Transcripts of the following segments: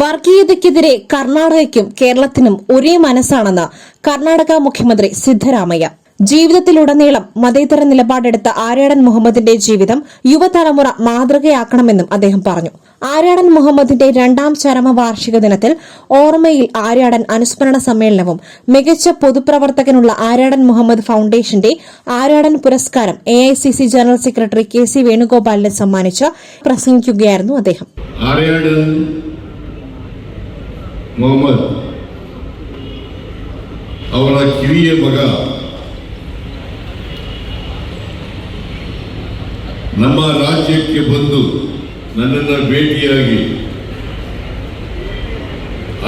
വർഗീയതയ്ക്കെതിരെ കർണാടകയ്ക്കും കേരളത്തിനും ഒരേ മനസ്സാണെന്ന് കർണാടക മുഖ്യമന്ത്രി സിദ്ധരാമയ്യ. ജീവിതത്തിലുടനീളം മതേതര നിലപാടെടുത്ത ആര്യാടൻ മുഹമ്മദിന്റെ ജീവിതം യുവതലമുറ മാതൃകയാക്കണമെന്നും അദ്ദേഹം പറഞ്ഞു. ആര്യാടൻ മുഹമ്മദിന്റെ രണ്ടാം ചരമവാർഷിക ദിനത്തിൽ ഓർമ്മയിൽ ആര്യാടൻ അനുസ്മരണ സമ്മേളനവും മികച്ച പൊതുപ്രവർത്തകനുള്ള ആര്യാടൻ മുഹമ്മദ് ഫൌണ്ടേഷന്റെ ആര്യാടൻ പുരസ്കാരം A general secretary K C വേണുഗോപാലിന് സമ്മാനിച്ച് പ്രസംഗിക്കുകയായിരുന്നു അദ്ദേഹം. ಮೊಹಮ್ಮದ್. ಅವರ ಕಿರಿಯ ಮಗ. ನಮ್ಮ ರಾಜ್ಯಕ್ಕೆ ಬಂದು ನನ್ನನ್ನು ಭೇಟಿಯಾಗಿ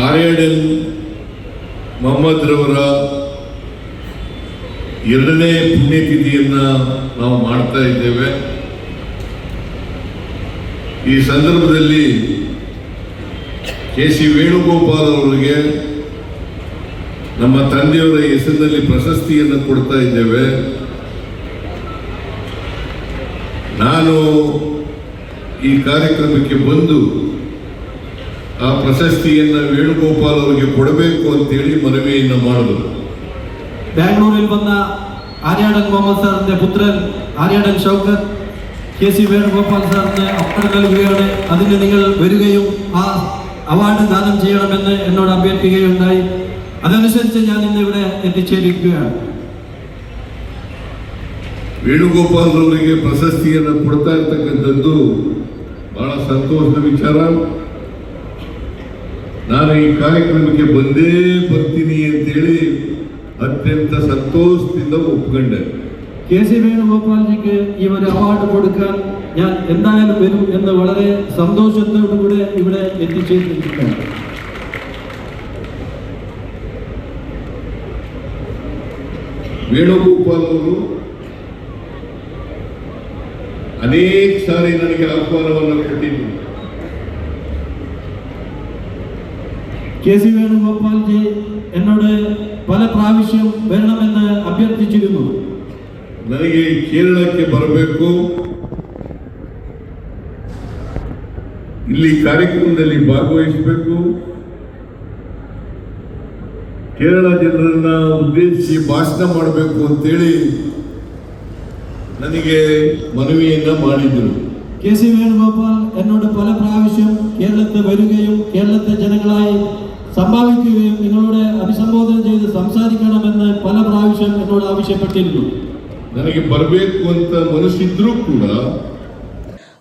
ಆರ್ಯಾಡನ್ ಮೊಹಮ್ಮದ್ ರವರ ಎರಡನೇ ಪುಣ್ಯತಿಥಿಯನ್ನು ನಾವು ಮಾಡ್ತಾ ಇದ್ದೇವೆ. ಈ ಸಂದರ್ಭದಲ್ಲಿ ಕೆ ಸಿ ವೇಣುಗೋಪಾಲ್ ಅವರಿಗೆ ನಮ್ಮ ತಂದೆಯವರ ಹೆಸರಿನಲ್ಲಿ ಪ್ರಶಸ್ತಿಯನ್ನು ಕೊಡ್ತಾ ಇದ್ದೇವೆ ನಾನು ಈ ಕಾರ್ಯಕ್ರಮಕ್ಕೆ ಬಂದು ಆ ಪ್ರಶಸ್ತಿಯನ್ನು ವೇಣುಗೋಪಾಲ್ ಅವರಿಗೆ ಕೊಡಬೇಕು ಅಂತೇಳಿ ಮನವಿಯನ್ನು ಮಾಡಿದ್ರು ബാംഗ്ലൂരിൽ വന്ന ആര്യാടൻ മുഹമ്മദ് സാറിന്റെ പുത്രൻ ആര്യാടൻ ഷൗക്കത്ത് കെ സി വേണുഗോപാൽ സാറിന് അവാർഡ് നൽകുകയാണ് അതിന് നിങ്ങൾ വരികയും ആ അവാർഡ് ദാനം ചെയ്യണമെന്ന് എന്നോട് അഭ്യർത്ഥിക്കുകയുണ്ടായി അതനുസരിച്ച് ഞാൻ ഇന്ന് ഇവിടെ എത്തിച്ചേരിക്കുകയാണ് ವೇಣುಗೋಪಾಲ್ ಅವರಿಗೆ ಪ್ರಶಸ್ತಿಯನ್ನು ಕೊಡ್ತಾ ಇರ್ತಕ್ಕಂಥದ್ದು ಬಹಳ ಸಂತೋಷದ ವಿಚಾರ ನಾನು ಈ ಕಾರ್ಯಕ್ರಮಕ್ಕೆ ಬಂದೇ ಬರ್ತೀನಿ ಅಂತೇಳಿ ಅತ್ಯಂತ ಸಂತೋಷದಿಂದ ಒಪ್ಕೊಂಡೆ കെ സി വേണുഗോപാൽജിക്ക് ഈ ഒരു അവാർഡ് കൊടുക്കാൻ ഞാൻ എന്തായാലും വരും എന്ന് വളരെ സന്തോഷത്തോടുകൂടെ ഇവിടെ എത്തിച്ചേർന്നിരിക്കുകയാണ് ವೇಣುಗೋಪಾಲ್ ಅವರು ಅನೇಕ ಸಾರಿ ನನಗೆ ಆಹ್ವಾನವನ್ನು ಕೊಟ್ಟಿದ್ರು കെ സി വേണുഗോപാൽജി എന്നോട് പല പ്രാവശ്യം വരണമെന്ന് അഭ്യർത്ഥിച്ചിരുന്നു ನನಗೆ ಕೇರಳಕ್ಕೆ ಬರಬೇಕು ಇಲ್ಲಿ ಕಾರ್ಯಕ್ರಮದಲ್ಲಿ ಭಾಗವಹಿಸಬೇಕು ಕೇರಳ ಜನರನ್ನ ಉದ್ದೇಶಿಸಿ ಭಾಷಣ ಮಾಡಬೇಕು ಅಂತೇಳಿ ನನಗೆ ಮನವಿಯನ್ನ ಮಾಡಿದ್ರು കെ സി വേണുഗോപാൽ എന്നോട് പല പ്രാവശ്യം കേരളത്തിൽ വരികയും കേരളത്തെ ജനങ്ങളായി സംഭാവിക്കുകയും നിങ്ങളോട് അഭിസംബോധന ചെയ്ത് സംസാരിക്കണമെന്ന് പല പ്രാവശ്യം എന്നോട് ആവശ്യപ്പെട്ടിരുന്നു ನನಗೆ ಬರಬೇಕು ಅಂತ ಮನಸ್ಸಿದ್ರೂ ಕೂಡ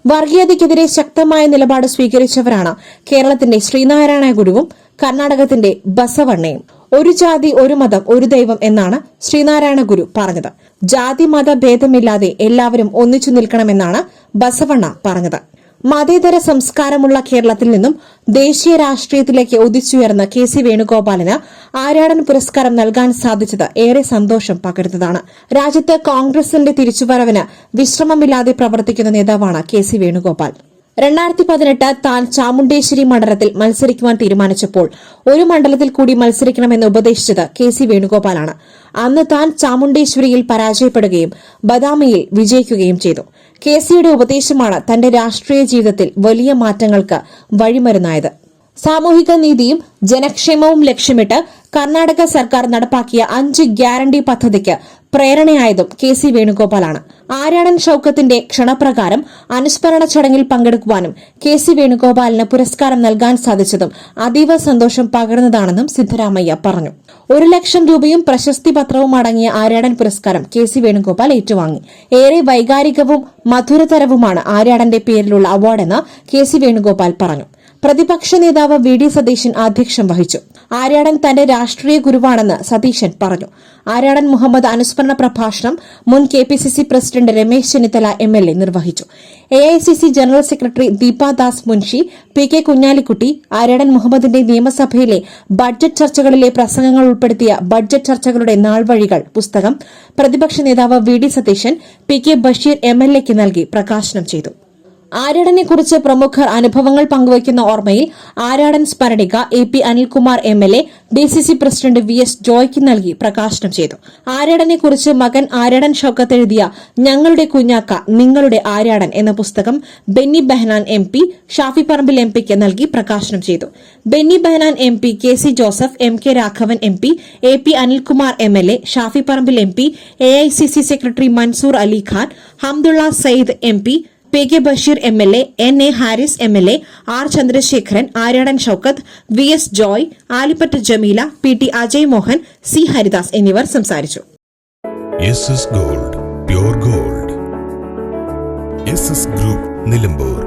വർഗീയതയ്ക്കെതിരെ ശക്തമായ നിലപാട് സ്വീകരിച്ചവരാണ് കേരളത്തിന്റെ ശ്രീനാരായണ ഗുരുവും കർണാടകത്തിന്റെ ബസവണ്ണയും ഒരു ജാതി ഒരു മതം ഒരു ദൈവം എന്നാണ് ശ്രീനാരായണ ഗുരു പറഞ്ഞത് ജാതി മത ഭേദമില്ലാതെ എല്ലാവരും ഒന്നിച്ചു നിൽക്കണമെന്നാണ് ബസവണ്ണ പറഞ്ഞത് മതേതര സംസ്കാരമുള്ള കേരളത്തിൽ നിന്നും ദേശീയ രാഷ്ട്രീയത്തിലേക്ക് ഉദിച്ചുയർന്ന കെ സി വേണുഗോപാലിന് ആരാടൻ പുരസ്കാരം നൽകാൻ സാധിച്ചത് ഏറെ സന്തോഷം പകരുന്നതാണ്. രാജ്യത്ത് കോൺഗ്രസിന്റെ തിരിച്ചുവരവിന് വിശ്രമമില്ലാതെ പ്രവർത്തിക്കുന്ന നേതാവാണ് കെ സി വേണുഗോപാൽ. രണ്ടായിരത്തി പതിനെട്ട് താൻ ചാമുണ്ടേശ്വരി മണ്ഡലത്തിൽ മത്സരിക്കുവാൻ തീരുമാനിച്ചപ്പോൾ ഒരു മണ്ഡലത്തിൽ കൂടി മത്സരിക്കണമെന്ന് ഉപദേശിച്ചത് കെ സി വേണുഗോപാലാണ്. അന്ന് താൻ ചാമുണ്ടേശ്വരിയിൽ പരാജയപ്പെടുകയും ബദാമിയിൽ വിജയിക്കുകയും ചെയ്തു. കെ സിയുടെ ഉപദേശമാണ് തന്റെ രാഷ്ട്രീയ ജീവിതത്തിൽ വലിയ മാറ്റങ്ങൾക്ക് വഴിമരുന്നായത്. സാമൂഹിക നീതിയും ജനക്ഷേമവും ലക്ഷ്യമിട്ട് കർണാടക സർക്കാർ നടപ്പാക്കിയ അഞ്ച് ഗ്യാരണ്ടി പദ്ധതിക്ക് പ്രേരണയായതും കെ സി വേണുഗോപാലാണ്. ആരാണൻ ഷൌക്കത്തിന്റെ ക്ഷണപ്രകാരം അനുസ്മരണ ചടങ്ങിൽ പങ്കെടുക്കുവാനും കെ സി വേണുഗോപാലിന് പുരസ്കാരം നൽകാൻ സാധിച്ചതും അതീവ സന്തോഷം പകർന്നതാണെന്നും സിദ്ധരാമയ്യ പറഞ്ഞു. ഒരു ലക്ഷം രൂപയും പ്രശസ്തി പത്രവും അടങ്ങിയ ആര്യാടൻ പുരസ്കാരം കെ സി വേണുഗോപാൽ ഏറ്റുവാങ്ങി. ഏറെ വൈകാരികവും മധുരതരവുമാണ് ആര്യാടന്റെ പേരിലുള്ള അവാർഡെന്ന് കെ സി വേണുഗോപാൽ പറഞ്ഞു. പ്രതിപക്ഷ നേതാവ് വി ഡി സതീശൻ അധ്യക്ഷം വഹിച്ചു. ആര്യാടൻ തന്റെ രാഷ്ട്രീയ ഗുരുവാണെന്ന് സതീശൻ പറഞ്ഞു. ആര്യാടൻ മുഹമ്മദ് അനുസ്മരണ പ്രഭാഷണം മുൻ K P C C president Ramesh Chennithala M L A നിർവഹിച്ചു. A I C C general secretary Deepadas Munshi P K Kunhalikutty Aryadan മുഹമ്മദിന്റെ നിയമസഭയിലെ ബഡ്ജറ്റ് ചർച്ചകളിലെ പ്രസംഗങ്ങൾ ഉൾപ്പെടുത്തിയ ബഡ്ജറ്റ് ചർച്ചകളുടെ നാൾവഴികൾ പുസ്തകം പ്രതിപക്ഷ നേതാവ് V D Satheesan P K Basheer M L എക്ക് നൽകി പ്രകാശനം ചെയ്തു. ആര്യാടനെ കുറിച്ച് പ്രമുഖർ അനുഭവങ്ങൾ പങ്കുവയ്ക്കുന്ന ഓർമ്മയിൽ Aryadan സ്മരണിക A P Anilkumar M L A D C C president V S ജോയ്ക്ക് നൽകി പ്രകാശനം ചെയ്തു. ആരാടനെ കുറിച്ച് മകൻ ആരാടൻ ഷൌക്കത്ത് എഴുതിയ ഞങ്ങളുടെ കുഞ്ഞാക്ക നിങ്ങളുടെ ആരാടൻ എന്ന പുസ്തകം Benny Behanan M P Shafi Parambil M പിക്ക് നൽകി പ്രകാശനം ചെയ്തു. Benny Behanan M P K C Joseph M K Raghavan M P A P Anilkumar M L A Shafi Parambil M P A I C C secretary Mansoor Ali Khan Hamdullah Sayeed M P P K Basheer M L A N A Harris M L A R Chandrasekharan Aryadan Shoukath V S Joy Alipatta Jameela P T Ajay Mohan C Haridas എന്നിവർ സംസാരിച്ചു. Gold gold group Nilambur